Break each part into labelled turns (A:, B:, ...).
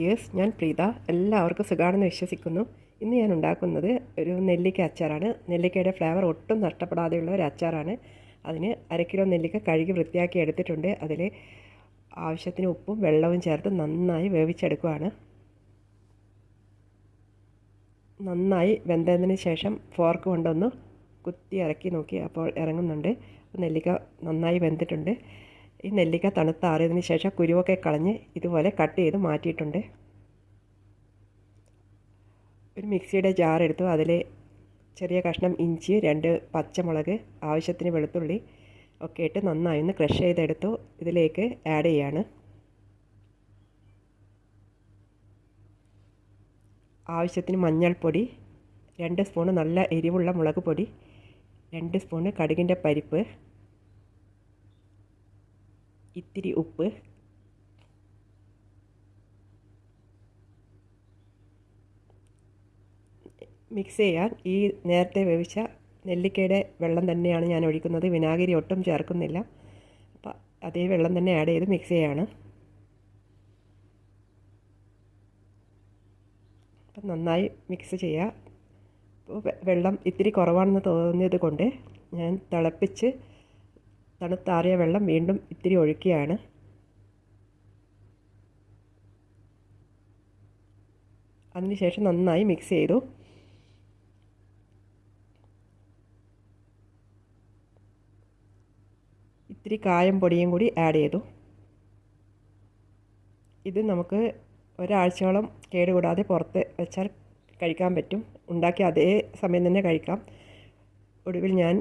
A: Yes ഞാൻ പ്രീത. എല്ലാവർക്കും സുഖാണെന്ന് വിശ്വസിക്കുന്നു. ഇന്ന് ഞാൻ ഉണ്ടാക്കുന്നത് ഒരു നെല്ലിക്ക അച്ചാറാണ്. നെല്ലിക്കയുടെ ഫ്ലേവർ ഒട്ടും നഷ്ടപ്പെടാതെയുള്ള ഒരു അച്ചാറാണ്. അതിന് കിലോ നെല്ലിക്ക കഴുകി വൃത്തിയാക്കി എടുത്തിട്ടുണ്ട്. അതിൽ ആവശ്യത്തിന് ഉപ്പും വെള്ളവും ചേർത്ത് നന്നായി വേവിച്ചെടുക്കുകയാണ് നന്നായി വെന്തതിന് ശേഷം ഫോർക്ക് കൊണ്ടൊന്ന് കുത്തി ഇറക്കി നോക്കി അപ്പോൾ ഇറങ്ങുന്നുണ്ട്. നെല്ലിക്ക നന്നായി വെന്തിട്ടുണ്ട്. ഈ നെല്ലിക്ക തണുത്താറിയതിന് ശേഷം കുരുവൊക്കെ കളഞ്ഞ് ഇതുപോലെ കട്ട് ചെയ്ത് മാറ്റിയിട്ടുണ്ട്. ഒരു മിക്സിയുടെ ജാർ എടുത്തു. അതിൽ ചെറിയ കഷ്ണം ഇഞ്ചി രണ്ട് പച്ചമുളക് ആവശ്യത്തിന് വെളുത്തുള്ളി ഒക്കെ ഇട്ട് നന്നായി ഒന്ന് ക്രഷ് ചെയ്തെടുത്തു. ഇതിലേക്ക് ആഡ് ചെയ്യാണ്. ആവശ്യത്തിന് മഞ്ഞൾപ്പൊടി രണ്ട് സ്പൂണ് നല്ല എരിവുള്ള മുളക് പൊടി രണ്ട് സ്പൂണ് കടുകിന്റെ പരിപ്പ് ഇത്തിരി ഉപ്പ്. മിക്സ് ചെയ്യാൻ ഈ നേരത്തെ വേവിച്ച നെല്ലിക്കയുടെ വെള്ളം തന്നെയാണ് ഞാൻ ഒഴിക്കുന്നത്. വിനാഗിരി ഒട്ടും ചേർക്കുന്നില്ല. അപ്പം അതേ വെള്ളം തന്നെ ആഡ് ചെയ്ത് മിക്സ് ചെയ്യാണ്. അപ്പം നന്നായി മിക്സ് ചെയ്യുക. വെള്ളം ഇത്തിരി കുറവാണെന്ന് തോന്നിയത് കൊണ്ട് ഞാൻ തിളപ്പിച്ച് തണുത്താറിയ വെള്ളം വീണ്ടും ഇത്തിരി ഒഴിക്കുകയാണ് അതിനുശേഷം നന്നായി മിക്സ് ചെയ്തു. ഇത്തിരി കായം പൊടിയും കൂടി ആഡ് ചെയ്തു. ഇത് നമുക്ക് ഒരാഴ്ചയോളം കേടുകൂടാതെ പുറത്ത് വെച്ചാൽ കഴിക്കാൻ പറ്റും. ഉണ്ടാക്കി അതേ സമയം തന്നെ കഴിക്കാം. ഒടുവിൽ ഞാൻ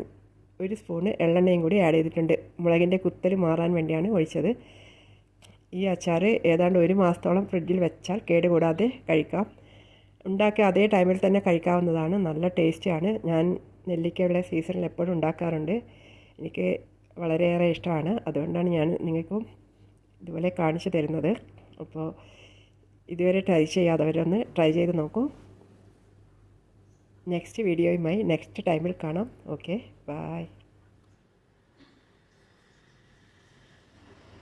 A: ഒരു സ്പൂണ് എള്ളെണ്ണയും കൂടി ആഡ് ചെയ്തിട്ടുണ്ട്. മുളകിന്റെ കുത്തൽ മാറാൻ വേണ്ടിയാണ് ഒഴിച്ചത്. ഈ അച്ചാർ ഏതാണ്ട് ഒരു മാസത്തോളം ഫ്രിഡ്ജിൽ വെച്ചാൽ കേടുകൂടാതെ കഴിക്കാം. ഉണ്ടാക്കിയ അതേ ടൈമിൽ തന്നെ കഴിക്കാവുന്നതാണ്. നല്ല ടേസ്റ്റിയാണ് ഞാൻ നെല്ലിക്കയുള്ള സീസണിൽ എപ്പോഴും ഉണ്ടാക്കാറുണ്ട്. എനിക്ക് വളരെയേറെ ഇഷ്ടമാണ്. അതുകൊണ്ടാണ് ഞാൻ നിങ്ങൾക്കും ഇതുപോലെ കാണിച്ചു തരുന്നത്. അപ്പോൾ ഇതുവരെ ട്രൈ ചെയ്യാത്തവരൊന്ന് ട്രൈ ചെയ്ത് നോക്കൂ. നെക്സ്റ്റ് വീഡിയോയുമായി നെക്സ്റ്റ് ടൈമിൽ കാണാം. Okay bye